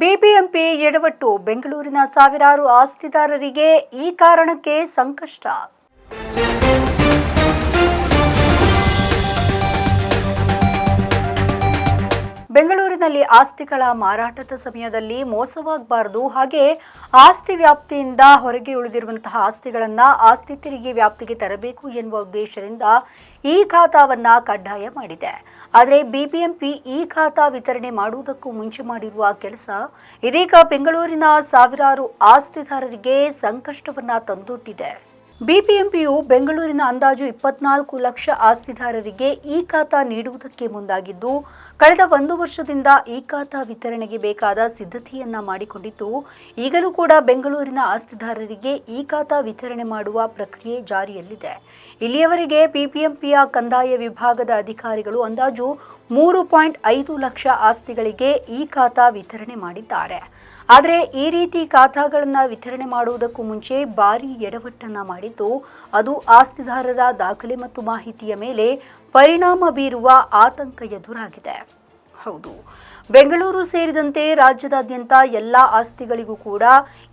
BBMP ಎಡವಟ್ಟು ಬೆಂಗಳೂರಿನ ಸಾವಿರಾರು ಆಸ್ತಿದಾರರಿಗೆ ಈ ಕಾರಣಕ್ಕೆ ಸಂಕಷ್ಟ. ಆಸ್ತಿಗಳ ಮಾರಾಟದ ಸಮಯದಲ್ಲಿ ಮೋಸವಾಗಬಾರದು ಹಾಗೆ ಆಸ್ತಿ ವ್ಯಾಪ್ತಿಯಿಂದ ಹೊರಗೆ ಉಳಿದಿರುವಂತಹ ಆಸ್ತಿಗಳನ್ನು ಆಸ್ತಿ ತೆರಿಗೆ ವ್ಯಾಪ್ತಿಗೆ ತರಬೇಕು ಎನ್ನುವ ಉದ್ದೇಶದಿಂದ ಈ ಖಾತಾವನ್ನ ಕಡ್ಡಾಯ ಮಾಡಿದೆ. ಆದರೆ ಬಿಬಿಎಂಪಿ ಈ ಖಾತಾ ವಿತರಣೆ ಮಾಡುವುದಕ್ಕೂ ಮುಂಚೆ ಮಾಡಿರುವ ಕೆಲಸ ಇದೀಗ ಬೆಂಗಳೂರಿನ ಸಾವಿರಾರು ಆಸ್ತಿದಾರರಿಗೆ ಸಂಕಷ್ಟವನ್ನ ತಂದೊಡ್ಡಿದೆ. ಬಿಬಿಎಂಪಿಯು ಬೆಂಗಳೂರಿನ ಅಂದಾಜು ಇಪ್ಪತ್ನಾಲ್ಕು ಲಕ್ಷ ಆಸ್ತಿದಾರರಿಗೆ ಈ ಖಾತಾ ನೀಡುವುದಕ್ಕೆ ಮುಂದಾಗಿದ್ದು, ಕಳೆದ ಒಂದು ವರ್ಷದಿಂದ ಈ ಖಾತಾ ವಿತರಣೆಗೆ ಬೇಕಾದ ಸಿದ್ಧತೆಯನ್ನ ಮಾಡಿಕೊಂಡಿದ್ದು, ಈಗಲೂ ಕೂಡ ಬೆಂಗಳೂರಿನ ಆಸ್ತಿದಾರರಿಗೆ ಈ ಖಾತಾ ವಿತರಣೆ ಮಾಡುವ ಪ್ರಕ್ರಿಯೆ ಜಾರಿಯಲ್ಲಿದೆ. ಇಲ್ಲಿಯವರೆಗೆ ಬಿಬಿಎಂಪಿಯ ಕಂದಾಯ ವಿಭಾಗದ ಅಧಿಕಾರಿಗಳು ಅಂದಾಜು ಮೂರು ಪಾಯಿಂಟ್ ಐದು ಲಕ್ಷ ಆಸ್ತಿಗಳಿಗೆ ಈ ಖಾತಾ ವಿತರಣೆ ಮಾಡಿದ್ದಾರೆ. ಆದರೆ ಈ ರೀತಿ ಖಾತಾಗಳನ್ನು ವಿತರಣೆ ಮಾಡುವುದಕ್ಕೂ ಮುಂಚೆ ಭಾರಿ ಎಡವಟ್ಟನ್ನು ಮಾಡಿದ್ದು ಅದು ಆಸ್ತಿದಾರರ ದಾಖಲೆ ಮತ್ತು ಮಾಹಿತಿಯ ಮೇಲೆ ಪರಿಣಾಮ ಬೀರುವ ಆತಂಕ ಎದುರಾಗಿದೆ. ಹೌದು. ಬೆಂಗಳೂರು ಸೇರಿದಂತೆ ರಾಜ್ಯದಾದ್ಯಂತ ಎಲ್ಲ ಆಸ್ತಿಗಳಿಗೂ ಕೂಡ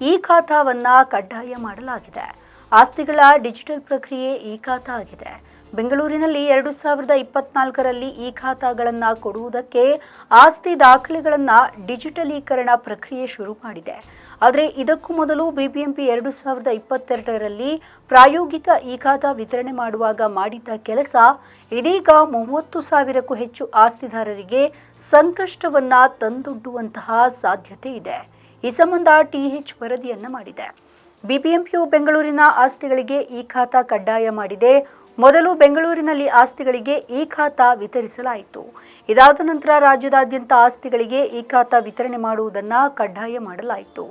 ಈ ಖಾತಾವನ್ನು ಕಡ್ಡಾಯ ಮಾಡಲಾಗಿದೆ. ಆಸ್ತಿಗಳ ಡಿಜಿಟಲ್ ಪ್ರಕ್ರಿಯೆ ಈ ಖಾತಾ ಆಗಿದೆ. ಬೆಂಗಳೂರಿನಲ್ಲಿ ಎರಡು ಸಾವಿರದ ಇಪ್ಪತ್ನಾಲ್ಕರಲ್ಲಿ ಈ ಖಾತಾಗಳನ್ನು ಕೊಡುವುದಕ್ಕೆ ಆಸ್ತಿ ದಾಖಲೆಗಳನ್ನು ಡಿಜಿಟಲೀಕರಣ ಪ್ರಕ್ರಿಯೆ ಶುರು ಮಾಡಿದೆ. ಆದರೆ ಇದಕ್ಕೂ ಮೊದಲು ಬಿಬಿಎಂಪಿ ಎರಡು ಸಾವಿರದ ಇಪ್ಪತ್ತೆರಡರಲ್ಲಿ ಪ್ರಾಯೋಗಿಕ ಈ ಖಾತಾ ವಿತರಣೆ ಮಾಡುವಾಗ ಮಾಡಿದ್ದ ಕೆಲಸ ಇದೀಗ ಮೂವತ್ತು ಸಾವಿರಕ್ಕೂ ಹೆಚ್ಚು ಆಸ್ತಿದಾರರಿಗೆ ಸಂಕಷ್ಟವನ್ನು ತಂದೊಡ್ಡುವಂತಹ ಸಾಧ್ಯತೆ ಇದೆ. ಈ ಸಂಬಂಧ ಟಿಎಚ್ ವರದಿಯನ್ನು ಮಾಡಿದೆ. ಬಿಬಿಎಂಪಿಯು ಬೆಂಗಳೂರಿನ ಆಸ್ತಿಗಳಿಗೆ ಈ ಖಾತಾ ಕಡ್ಡಾಯ ಮಾಡಿದೆ. ಮೊದಲು ಬೆಂಗಳೂರಿನಲ್ಲಿ ಆಸ್ತಿಗಳಿಗೆ ಈ ಖಾತಾ ವಿತರಿಸಲಾಯಿತು. ಇದಾದ ನಂತರ ರಾಜ್ಯದಾದ್ಯಂತ ಆಸ್ತಿಗಳಿಗೆ ಈ ಖಾತಾ ವಿತರಣೆ ಮಾಡುವುದನ್ನು ಕಡ್ಡಾಯ ಮಾಡಲಾಯಿತು.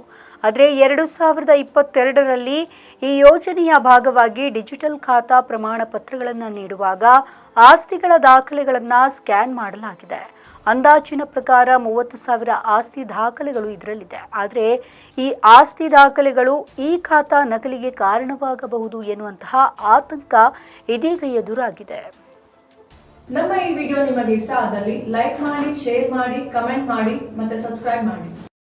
ಆದರೆ ಎರಡು ಸಾವಿರದ ಇಪ್ಪತ್ತೆರಡರಲ್ಲಿ ಈ ಯೋಜನೆಯ ಭಾಗವಾಗಿ ಡಿಜಿಟಲ್ ಖಾತಾ ಪ್ರಮಾಣ ಪತ್ರಗಳನ್ನು ನೀಡುವಾಗ ಆಸ್ತಿಗಳ ದಾಖಲೆಗಳನ್ನು ಸ್ಕ್ಯಾನ್ ಮಾಡಲಾಗಿದೆ. ಅಂದಾಜಿನ ಪ್ರಕಾರ ಮೂವತ್ತು ಸಾವಿರ ಆಸ್ತಿ ದಾಖಲೆಗಳು ಇದರಲ್ಲಿದೆ. ಆದರೆ ಈ ಆಸ್ತಿ ದಾಖಲೆಗಳು ಈ ಖಾತಾ ನಕಲಿಗೆ ಕಾರಣವಾಗಬಹುದು ಎನ್ನುವಂತಹ ಆತಂಕ ಇದೀಗ ಎದುರಾಗಿದೆ. ನಮ್ಮ ಈ ವಿಡಿಯೋ ನಿಮಗೆ ಇಷ್ಟ ಆದಲ್ಲಿ ಲೈಕ್ ಮಾಡಿ, ಶೇರ್ ಮಾಡಿ, ಕಮೆಂಟ್ ಮಾಡಿ ಮತ್ತೆ ಸಬ್ಸ್ಕ್ರೈಬ್ ಮಾಡಿ.